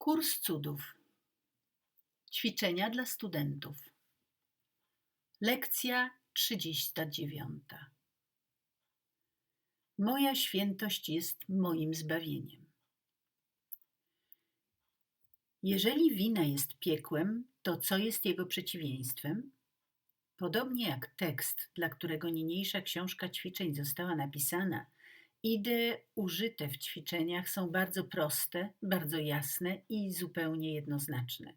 Kurs cudów. Ćwiczenia dla studentów. Lekcja 39. Moja świętość jest moim zbawieniem. Jeżeli wina jest piekłem, to co jest jego przeciwieństwem? Podobnie jak tekst, dla którego niniejsza książka ćwiczeń została napisana, Idee użyte w ćwiczeniach są bardzo proste, bardzo jasne i zupełnie jednoznaczne.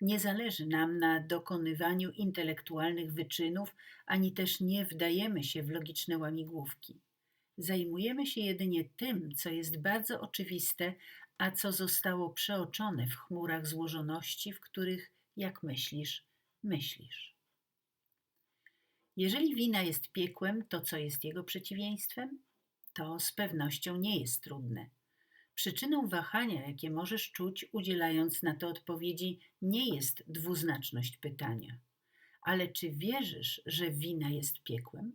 Nie zależy nam na dokonywaniu intelektualnych wyczynów, ani też nie wdajemy się w logiczne łamigłówki. Zajmujemy się jedynie tym, co jest bardzo oczywiste, a co zostało przeoczone w chmurach złożoności, w których, jak myślisz, myślisz. Jeżeli wina jest piekłem, to co jest jego przeciwieństwem? To z pewnością nie jest trudne. Przyczyną wahania, jakie możesz czuć, udzielając na to odpowiedzi, nie jest dwuznaczność pytania. Ale czy wierzysz, że wina jest piekłem?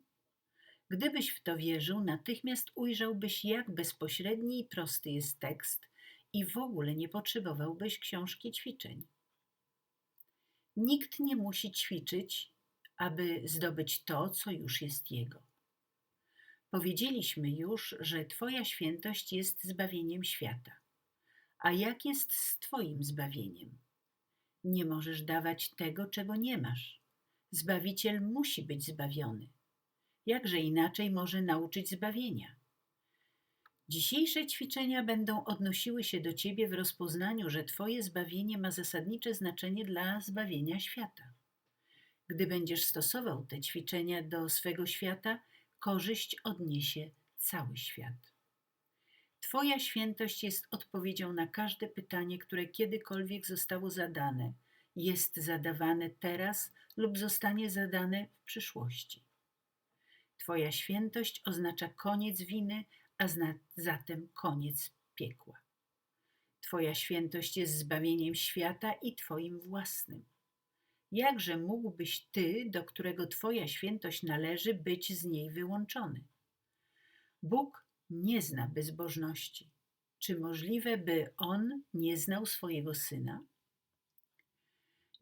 Gdybyś w to wierzył, natychmiast ujrzałbyś, jak bezpośredni i prosty jest tekst i w ogóle nie potrzebowałbyś książki ćwiczeń. Nikt nie musi ćwiczyć, aby zdobyć to, co już jest jego. Powiedzieliśmy już, że Twoja świętość jest zbawieniem świata. A jak jest z Twoim zbawieniem? Nie możesz dawać tego, czego nie masz. Zbawiciel musi być zbawiony. Jakże inaczej może nauczyć zbawienia? Dzisiejsze ćwiczenia będą odnosiły się do Ciebie w rozpoznaniu, że Twoje zbawienie ma zasadnicze znaczenie dla zbawienia świata. Gdy będziesz stosował te ćwiczenia do swego świata, korzyść odniesie cały świat. Twoja świętość jest odpowiedzią na każde pytanie, które kiedykolwiek zostało zadane, jest zadawane teraz lub zostanie zadane w przyszłości. Twoja świętość oznacza koniec winy, a zatem koniec piekła. Twoja świętość jest zbawieniem świata i Twoim własnym. Jakże mógłbyś ty, do którego Twoja świętość należy, być z niej wyłączony? Bóg nie zna bezbożności. Czy możliwe, by On nie znał swojego syna?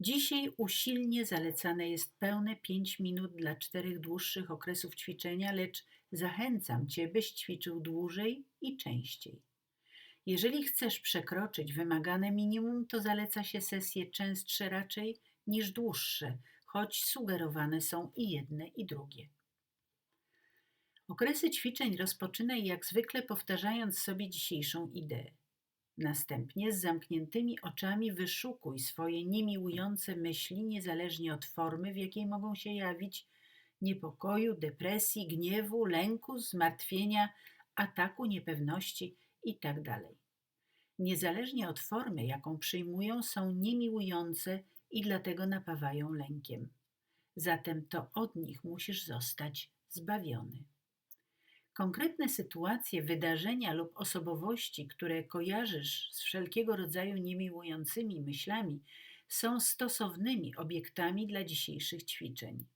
Dzisiaj usilnie zalecane jest pełne pięć minut dla czterech dłuższych okresów ćwiczenia, lecz zachęcam Cię, byś ćwiczył dłużej i częściej. Jeżeli chcesz przekroczyć wymagane minimum, to zaleca się sesje częstsze raczej niż dłuższe, choć sugerowane są i jedne, i drugie. Okresy ćwiczeń rozpoczynaj jak zwykle powtarzając sobie dzisiejszą ideę. Następnie z zamkniętymi oczami wyszukuj swoje niemiłujące myśli, niezależnie od formy, w jakiej mogą się jawić niepokoju, depresji, gniewu, lęku, zmartwienia, ataku, niepewności itd. Tak Niezależnie od formy, jaką przyjmują, są niemiłujące i dlatego napawają lękiem. Zatem to od nich musisz zostać zbawiony. Konkretne sytuacje, wydarzenia lub osobowości, które kojarzysz z wszelkiego rodzaju niemiłującymi myślami, są stosownymi obiektami dla dzisiejszych ćwiczeń.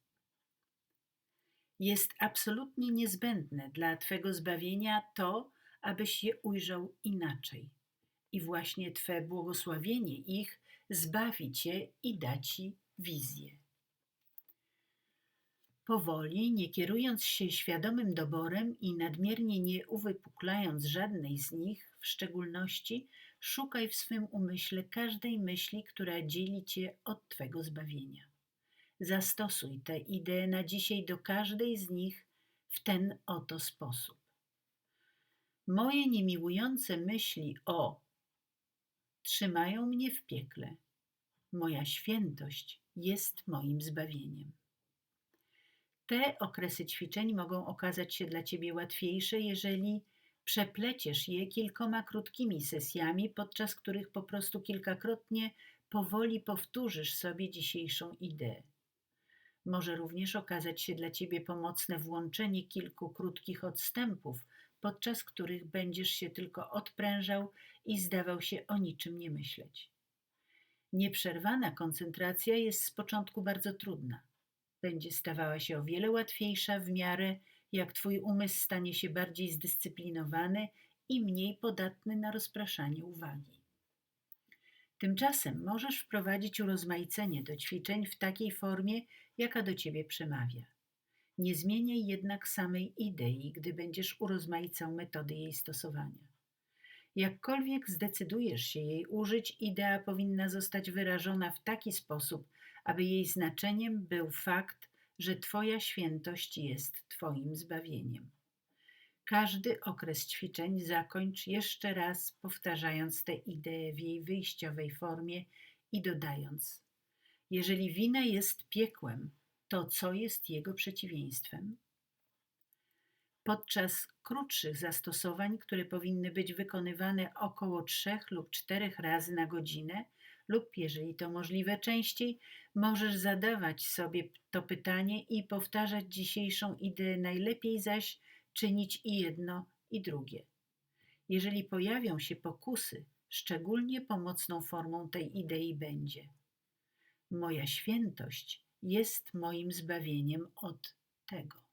Jest absolutnie niezbędne dla Twego zbawienia to, abyś je ujrzał inaczej. I właśnie Twe błogosławienie ich zbawi cię i da ci wizję. Powoli, nie kierując się świadomym doborem i nadmiernie nie uwypuklając żadnej z nich, w szczególności szukaj w swym umyśle każdej myśli, która dzieli cię od Twego zbawienia. Zastosuj tę ideę na dzisiaj do każdej z nich w ten oto sposób. Moje niemiłujące myśli o trzymają mnie w piekle. Moja świętość jest moim zbawieniem. Te okresy ćwiczeń mogą okazać się dla Ciebie łatwiejsze, jeżeli przepleciesz je kilkoma krótkimi sesjami, podczas których po prostu kilkakrotnie powoli powtórzysz sobie dzisiejszą ideę. Może również okazać się dla Ciebie pomocne włączenie kilku krótkich odstępów, podczas których będziesz się tylko odprężał i zdawał się o niczym nie myśleć. Nieprzerwana koncentracja jest z początku bardzo trudna. Będzie stawała się o wiele łatwiejsza w miarę, jak Twój umysł stanie się bardziej zdyscyplinowany i mniej podatny na rozpraszanie uwagi. Tymczasem możesz wprowadzić urozmaicenie do ćwiczeń w takiej formie, jaka do ciebie przemawia. Nie zmieniaj jednak samej idei, gdy będziesz urozmaicał metody jej stosowania. Jakkolwiek zdecydujesz się jej użyć, idea powinna zostać wyrażona w taki sposób, aby jej znaczeniem był fakt, że Twoja świętość jest Twoim zbawieniem. Każdy okres ćwiczeń zakończ jeszcze raz, powtarzając tę ideę w jej wyjściowej formie i dodając: Jeżeli wina jest piekłem, to co jest jego przeciwieństwem? Podczas krótszych zastosowań, które powinny być wykonywane około trzech lub czterech razy na godzinę, lub jeżeli to możliwe częściej, możesz zadawać sobie to pytanie i powtarzać dzisiejszą ideę, najlepiej zaś czynić i jedno, i drugie. Jeżeli pojawią się pokusy, szczególnie pomocną formą tej idei będzie: Moja świętość jest moim zbawieniem od tego.